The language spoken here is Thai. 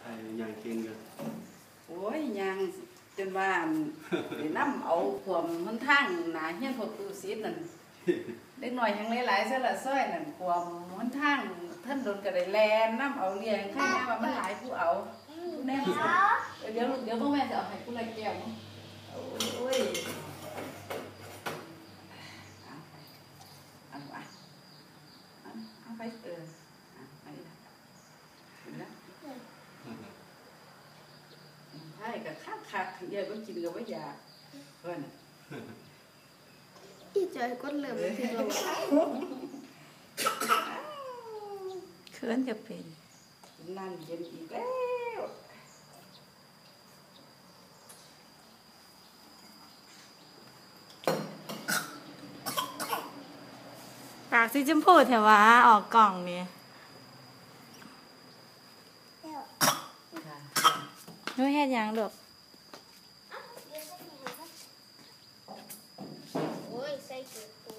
ไอ้ยางเก่งกัน โอ้ยยังจนว่าอั่นได้นำเอาความมันทางหนาเฮียนพวกตูซีดนั่นเด็กน้อยยังหลายๆซะละซอยนั่นความมันทางท่านโดนก็ได้แลนนํเอาเลี้ยงใครแน่ว่ามันหลายผู้เอาผู้แน่สิเดี๋ยวเดี๋ยวพ่อแม่จะเอาให้ผู้ละแก้ว กับข้าวขาดเยอะก็กินกับว่าอยากเพื่อนน่ะพี่จอยกดเริ่มเลยที่เราเขินก็เป็นนั่นเย็นอีกแล้วปากสีชมพูแถวะออกกล่องนี่ค่ะหนูเฮ็ดหยังลูก Thank you.